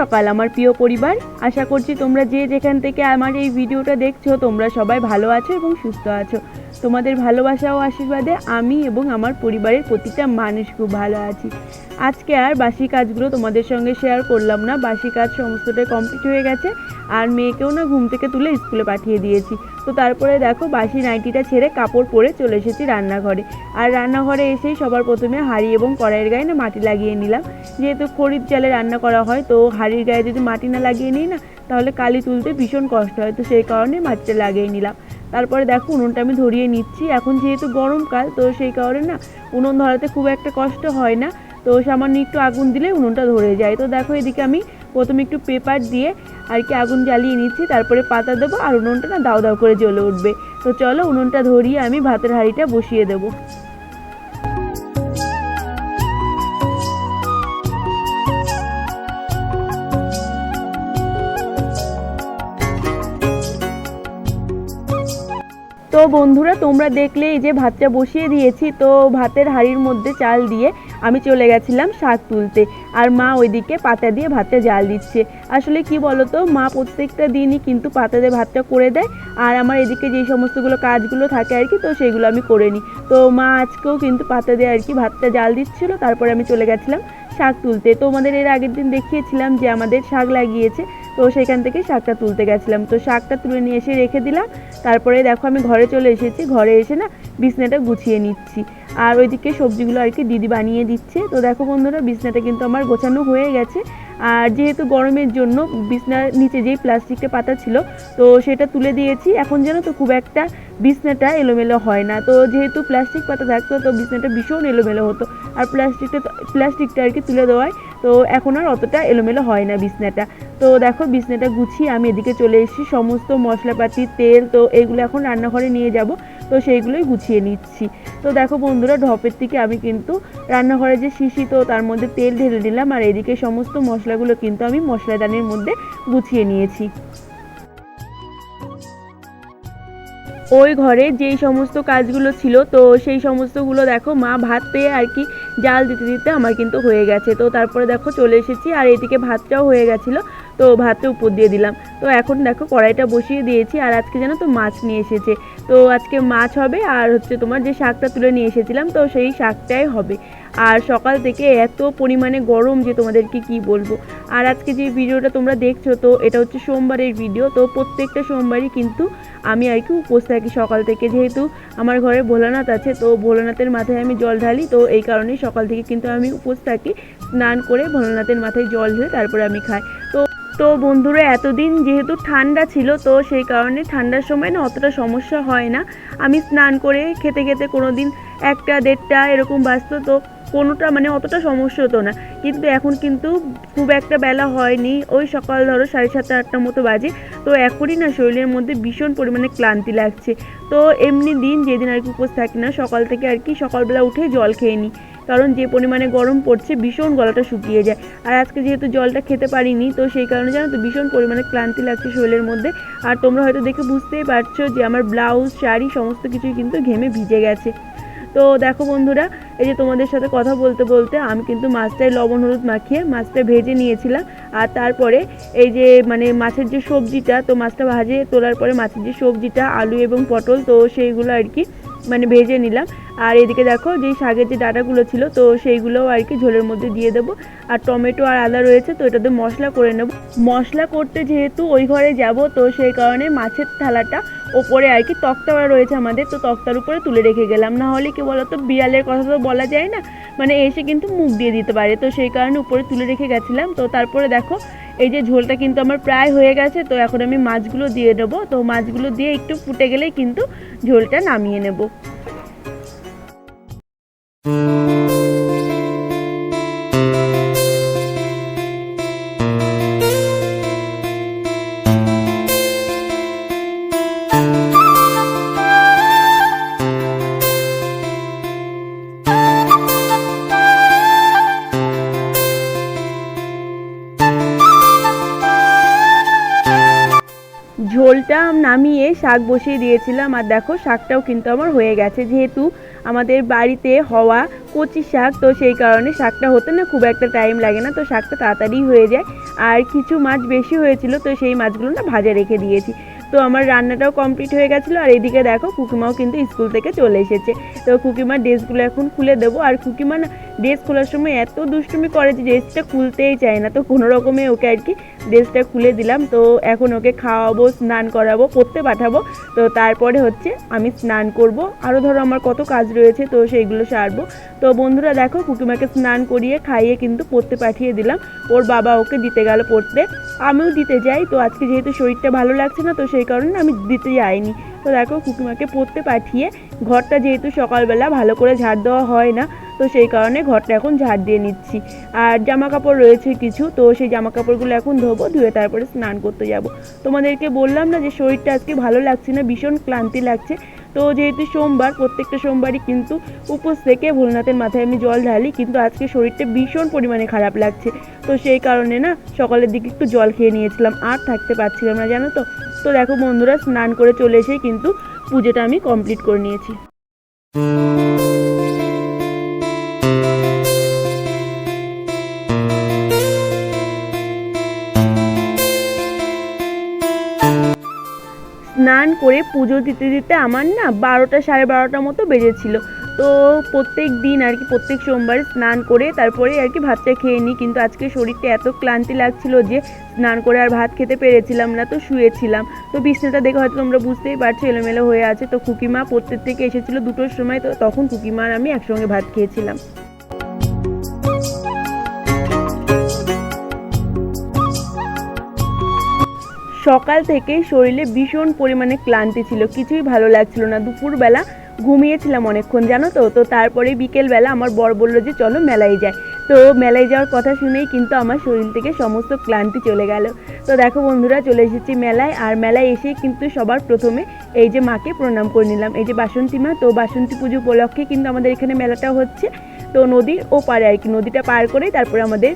সকাল, আমার প্রিয় পরিবার। আশা করছি তোমরা যে যেখান থেকে আমার এই ভিডিওটা দেখছ, তোমরা সবাই ভালো আছো এবং সুস্থ আছো। তোমাদের ভালোবাসা ও আশীর্বাদে আমি এবং আমার পরিবারের প্রতিটা মানুষ খুব ভালো আছি। আজকে আর বাসি কাজগুলো তোমাদের সঙ্গে শেয়ার করলাম না। বাসি কাজ সমস্তটাই কমপ্লিট হয়ে গেছে। আর মেয়েকেও না ঘুম থেকে তুলে স্কুলে পাঠিয়ে দিয়েছি। তো তারপরে দেখো বাসি নাইটিটা ছেড়ে কাপড় পরে চলে এসেছি রান্নাঘরে। আর রান্নাঘরে এসেই সবার প্রথমে হাঁড়ি এবং কড়াইয়ের গায়ে না মাটি লাগিয়ে নিলাম। যেহেতু খরিদ চালে রান্না করা হয়, তো হাঁড়ির গায়ে যদি মাটি না লাগিয়ে নিই না, তাহলে কালি তুলতে ভীষণ কষ্ট হয়। তো সেই কারণে মাটিটা লাগিয়ে নিলাম। তারপরে দেখো উনুনটা আমি ধরিয়ে নিচ্ছি। এখন যেহেতু গরমকাল, তো সেই কারণে না উনুন ধরাতে খুব একটা কষ্ট হয় না। তো সামান্য একটু আগুন দিলে উনুনটা ধরে যায়। তো দেখো এদিকে আমি প্রথমে একটু পেপার দিয়ে আর কি আগুন জ্বালিয়ে নিচ্ছি, তারপরে পাতা দেবো আর উনুনটা না দাও দাও করে জ্বলে উঠবে। তো চলো উনুনটা ধরিয়ে আমি ভাতের হাঁড়িটা বসিয়ে দেবো। বন্ধুরা, তোমরা দেখলে এই যে ভাতটা বসিয়ে দিয়েছি, তো ভাতের হাঁড়ির মধ্যে চাল দিয়ে আমি চলে গেছিলাম শাক তুলতে। আর মা ওইদিকে পাতা দিয়ে ভাতটা জাল দিচ্ছে। আসলে কি বলতো, মা প্রত্যেকটা দিনই কিন্তু পাতা দিয়ে ভাতটা করে দেয়, আর আমার এদিকে যেই সমস্তগুলো কাজগুলো থাকে আর কি, তো সেগুলো আমি করে নিই। তো মা আজকেও কিন্তু পাতা দিয়ে আর কি ভাতটা জাল দিচ্ছিল, তারপরে আমি চলে গেছিলাম শাক তুলতে। তো আমাদের এর আগের দিন দেখিয়েছিলাম যে আমাদের শাক লাগিয়েছে তো সেখান থেকে শাকটা তুলতে গেছিলাম। তো শাকটা তুলে নিয়ে এসে রেখে দিলাম। তারপরে দেখো আমি ঘরে চলে এসেছি। ঘরে এসে না বিছনাটা গুছিয়ে নিচ্ছি। আর ওইদিকে সবজিগুলো আর কি দিদি বানিয়ে দিচ্ছে। তো দেখো বন্ধুরা, বিছনাটা কিন্তু আমার গোছানো হয়ে গেছে। আর যেহেতু গরমের জন্য বিছনার নিচে যেই প্লাস্টিকটা পাতা ছিল, তো সেটা তুলে দিয়েছি। এখন যেন তো খুব একটা বিছনাটা এলোমেলো হয় না। তো যেহেতু প্লাস্টিক পাতা থাকতো, তো বিছনাটা ভীষণ এলোমেলো হতো। আর প্লাস্টিকটা প্লাস্টিকটা আর কি তুলে দেওয়ায়, তো এখন আর অতটা এলোমেলো হয় না বিছনাটা। তো দেখো, বিছনাটা গুছিয়ে আমি এদিকে চলে এসেছি। সমস্ত মশলাপাতি, তেল, তো এগুলো এখন রান্নাঘরে নিয়ে যাব। তো সেইগুলোই গুছিয়ে নিচ্ছি। তো দেখো বন্ধুরা, ঢপের থেকে আমি কিন্তু রান্নাঘরে যে শিশি, তো তার মধ্যে তেল ঢেলে দিলাম আর এদিকে সমস্ত মশলাগুলো কিন্তু আমি মশলাদানির মধ্যে গুছিয়ে নিয়েছি। ওই ঘরে যেই সমস্ত কাজগুলো ছিল, তো সেই সমস্তগুলো দেখো, মা ভাত পেয়ে আর কি জাল দিতে দিতে আমার কিন্তু হয়ে গেছে। তো তারপরে দেখো চলে এসেছি, আর এদিকে ভাতটাও হয়ে গেছিল। তো ভাতটা উপর দিয়ে দিলাম। তো এখন দেখো কড়াইটা বসিয়ে দিয়েছি আর আজকে যেন তো মাছ নিয়ে এসেছে। তো আজকে মাছ হবে আর হচ্ছে তোমার যে শাকটা তুলে নিয়ে এসেছিলাম, তো সেই শাকটাই হবে। আর সকাল থেকে এত পরিমাণে গরম যে তোমাদেরকে কি বলব। আর আজকে যে ভিডিওটা তোমরা দেখছ, তো এটা হচ্ছে সোমবারের ভিডিও, তো প্রত্যেকটা সোমবারই কিন্তু আমি আর কি উপোস থাকি সকাল থেকে। যেহেতু আমার ঘরে ভোলানাথ আছে, তো ভোলানাথের মাথায় আমি জল ঢালি, তো এই কারণেই সকাল থেকে কিন্তু আমি উপোস থাকি, স্নান করে ভোলানাথের মাথায় জল ঢেলে তারপরে আমি খাই। তো তো বন্ধুরা, এতদিন যেহেতু ঠান্ডা ছিল, তো সেই কারণে ঠান্ডার সময় না অতটা সমস্যা হয় না। আমি স্নান করে খেতে খেতে কোনো দিন একটা দেড়টা এরকম বাঁচতো তো কোনোটা মানে অতটা সমস্যা হতো না। কিন্তু এখন কিন্তু খুব একটা বেলা হয়নি। ওই সকাল ধরো সাড়ে সাতটা, আটটার মতো বাজে। তো এখনই না শরীরের মধ্যে ভীষণ পরিমাণে ক্লান্তি লাগছে। তো এমনি দিন যেদিন আর কি উপোস থাকি না, সকাল থেকে আর কি সকালবেলা উঠে জল খেয়ে নিই কারণ যে পরিমাণে গরম পড়ছে, ভীষণ গলাটা শুকিয়ে যায়। আর আজকে যেহেতু জলটা খেতে পারিনি, তো সেই কারণে জানো তো ভীষণ পরিমাণে ক্লান্তি লাগছে শরীরের মধ্যে। আর তোমরা হয়তো দেখে বুঝতেই পারছ যে আমার ব্লাউজ, শাড়ি, সমস্ত কিছুই কিন্তু ঘেমে ভিজে গেছে। তো দেখো বন্ধুরা এই যে তোমাদের সাথে কথা বলতে বলতে আমি কিন্তু মাছটায় লবণ হলুদ মাখিয়ে মাছটা ভেজে নিয়েছিলাম। আর তারপরে এই যে মানে মাছের যে সবজিটা, তো মাছটা ভাজে তোলার পরে মাছের যে সবজিটা, আলু এবং পটল, তো সেইগুলো আর কি মানে ভেজে নিলাম। আর এদিকে দেখো যে শাকের যে ডাটাগুলো ছিল, তো সেইগুলোও আর কি ঝোলের মধ্যে দিয়ে দেবো। আর টমেটো আর আদা রয়েছে, তো এটাতে মশলা করে নেব। মশলা করতে যেহেতু ওই ঘরে যাব, তো সেই কারণে মাছের থালাটা ওপরে আর কি তক্তা রয়েছে আমাদের, তো তক্তার উপরে তুলে রেখে গেলাম। না হলে কি বলতো, বিড়ালের কথা তো বলা যায় না মানে এসে কিন্তু মুখ দিয়ে দিতে পারে। তো সেই কারণে উপরে তুলে রেখে গেছিলাম। তো তারপরে দেখো, এই যে ঝোলটা কিন্তু আমার প্রায় হয়ে গেছে, তো এখন আমি মাছগুলো দিয়ে দেবো তো মাছগুলো দিয়ে একটু ফুটে গেলেই কিন্তু ঝোলটা নামিয়ে নেব। ঝোলটা নামিয়ে শাক বসিয়ে দিয়েছিলাম। আর দেখো, শাকটাও কিন্তু আমার হয়ে গেছে। যেহেতু আমাদের বাড়িতে হওয়া কচি শাক, তো সেই কারণে শাকটা হতে না খুব একটা টাইম লাগে না। তো শাকটা তাড়াতাড়ি হয়ে যায়। আর কিছু মাছ বেশি হয়েছিল, তো সেই মাছগুলো না ভাজা রেখে দিয়েছি। তো আমার রান্নাটাও কমপ্লিট হয়ে গেছিল। আর এদিকে দেখো, কুকিমাও কিন্তু স্কুল থেকে চলে এসেছে। তো কুকিমার ড্রেসগুলো এখন খুলে দেবো। আর কুকিমা না, ড্রেস খোলার সময় এত দুষ্টুমি করে যে ড্রেসটা খুলতেই চায় না। তো কোনো রকমে ওকে আর কি ড্রেসটা খুলে দিলাম। তো এখন ওকে খাওয়াবো, স্নান করাবো, পড়তে পাঠাবো। তো তারপরে হচ্ছে আমি স্নান করব। আরও ধরো আমার কত কাজ রয়েছে, তো সেইগুলো সারবো। তো বন্ধুরা দেখো, কুকিমাকে স্নান করিয়ে খাইয়ে কিন্তু পড়তে পাঠিয়ে দিলাম। ওর বাবা ওকে দিতে গেল পড়তে। আমিও দিতে যাই। তো আজকে যেহেতু শরীরটা ভালো লাগছে না, তো সেই কারণে আমি দিতে যাইনি। তো দেখো কুকিমাকে পড়তে পাঠিয়ে ঘরটা যেহেতু সকালবেলা ভালো করে ঝাড় দেওয়া হয় না, তো সেই কারণে ঘরটা এখন ঝাড় দিয়ে নিচ্ছি। আর জামা কাপড় রয়েছে কিছু, তো সেই জামা কাপড়গুলো এখন ধোবো, ধুয়ে তারপরে স্নান করতে যাব। তোমাদেরকে বললাম না যে শরীরটা আজকে ভালো লাগছে না, ভীষণ ক্লান্তি লাগছে। তো যেহেতু সোমবার, প্রত্যেকটা সোমবারই কিন্তু উপোস থেকে ভোলনাথের মাথায় আমি জল ঢালি, কিন্তু আজকে শরীরটা ভীষণ পরিমাণে খারাপ লাগছে। তো সেই কারণে না সকালের দিকে একটু জল খেয়ে নিয়েছিলাম, আর থাকতে পারছিলাম না, জানো তো? তো দেখো বন্ধুরা, স্নান করে চলে এসেই কিন্তু পুজোটা আমি কমপ্লিট করে নিয়েছি। স্নান করে পুজো দিতে দিতে আমার না বারোটা সাড়ে বারোটা মতো বেজেছিল। তো প্রত্যেক দিন আর কি, প্রত্যেক সোমবার স্নান করে তারপরে আর কি ভাতটা খেয়ে নিই। কিন্তু আজকে শরীরটা এত ক্লান্তি লাগছিল যে স্নান করে আর ভাত খেতে পেরেছিলাম না, তো শুয়েছিলাম। তো বিছনাটা দেখে হয়তো তোমরা বুঝতেই পারছ, এলোমেলো হয়ে আছে। তো কুকিমা প্রত্যেক থেকে এসেছিল দুটোর সময়, তো তখন কুকিমা আর আমি একসঙ্গে ভাত খেয়েছিলাম। সকাল থেকে শরীরে ভীষণ পরিমাণে ক্লান্তি ছিল, কিছুই ভালো লাগছিল না। দুপুরবেলা ঘুমিয়েছিলাম অনেকক্ষণ, জানো তো? তো তারপরে বিকেলবেলা আমার বর বলল যে, চলো মেলায় যায় তো মেলায় যাওয়ার কথা শুনেই কিন্তু আমার শরীর থেকে সমস্ত ক্লান্তি চলে গেল। তো দেখো বন্ধুরা, চলে এসেছি মেলায়। আর মেলায় এসেই কিন্তু সবার প্রথমে এই যে মাকে প্রণাম করে নিলাম। এই যে বাসন্তী মা, তো বাসন্তী পুজো উপলক্ষে কিন্তু আমাদের এখানে মেলাটা হচ্ছে। তো নদীর ওপারে আর কি, নদীটা পার করেই তারপরে আমাদের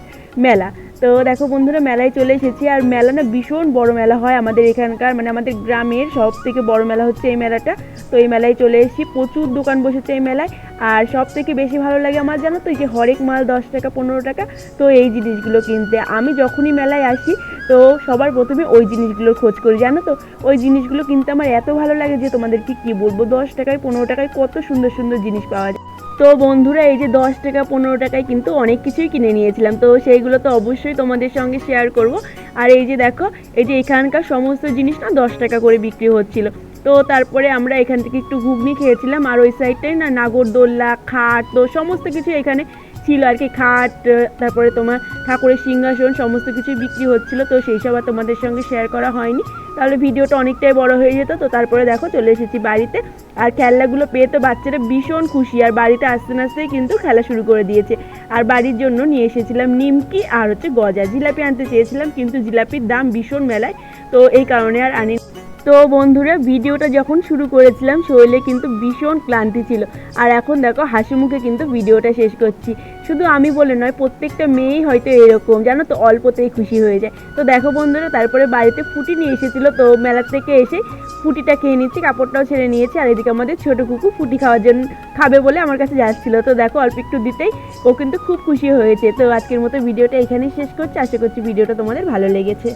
মেলা। তো দেখো বন্ধুরা, মেলায় চলে এসেছি। আর মেলা না ভীষণ বড় মেলা হয় আমাদের এখানকার মানে আমাদের গ্রামের সব থেকে বড় মেলা হচ্ছে এই মেলাটা। তো এই মেলায় চলে এসেছি, প্রচুর দোকান বসেছে এই মেলায়। আর সব থেকে বেশি ভালো লাগে আমার জানো তো, এই যে হরেক মাল দশ টাকা, পনেরো টাকা, তো এই জিনিসগুলো কিনতে। আমি যখনই মেলায় আসি, তো সবার প্রথমে ওই জিনিসগুলোর খোঁজ করি, জানো তো? ওই জিনিসগুলো কিনতে আমার এত ভালো লাগে যে তোমাদেরকে কি বলব? দশ টাকায়, পনেরো টাকায় কত সুন্দর সুন্দর জিনিস পাওয়া যায়। তো বন্ধুরা, এই যে দশ টাকা, পনেরো টাকায় কিন্তু অনেক কিছুই কিনে নিয়েছিলাম। তো সেইগুলো তো অবশ্যই তোমাদের সঙ্গে শেয়ার করব। আর এই যে দেখো, এই যে এখানকার সমস্ত জিনিস না দশ টাকা করে বিক্রি হচ্ছিল। তো তারপরে আমরা এখান থেকে একটু ঘুগনি খেয়েছিলাম, আর ওই সাইডটাই না নাগরদোল্লা, খাট, তো সমস্ত কিছু এখানে ছিল আর কি, খাট তারপরে তোমার ঠাকুরের সিংহাসন, সমস্ত কিছুই বিক্রি হচ্ছিল, তো সেই সব আর তোমাদের সঙ্গে শেয়ার করা হয়নি। তাহলে ভিডিওটা অনেকটাই বড় হয়ে যেত, তো তারপরে দেখো চলে এসেছি বাড়িতে। আর খেলনাগুলো পেয়ে তো বাচ্চারা ভীষণ খুশি, আর বাড়িতে আস্তে আসতেই কিন্তু খেলা শুরু করে দিয়েছে। আর বাড়ির জন্য নিয়ে এসেছিলাম নিমকি আর হচ্ছে গজা। জিলাপি আনতে চেয়েছিলাম, কিন্তু জিলাপির দাম ভীষণ মেলায়, তো এই কারণে আর আনি তো বন্ধুরা, ভিডিওটা যখন শুরু করেছিলাম, শরীরে কিন্তু ভীষণ ক্লান্তি ছিল। আর এখন দেখো, হাসি মুখে কিন্তু ভিডিওটা শেষ করছি। শুধু আমি বলে নয়, প্রত্যেকটা মেয়েই হয়তো এরকম, জানো তো, অল্পতেই খুশি হয়ে যায়। তো দেখো বন্ধুরা, তারপরে বাড়িতে ফুটি নিয়ে এসেছিল, তো মেলার থেকে এসে ফুটিটা খেয়ে নিচ্ছি, কাপড়টাও ছেড়ে নিয়েছি, আর এদিকে আমাদের ছোটো কুকু ফুটি খাওয়ার জন্য খাবে বলে আমার কাছে যাচ্ছিল। তো দেখো, অল্প একটু দিতেই ও কিন্তু খুব খুশি হয়েছে। তো আজকের মতো ভিডিওটা এখানেই শেষ করছি। আশা করছি ভিডিওটা তোমাদের ভালো লেগেছে।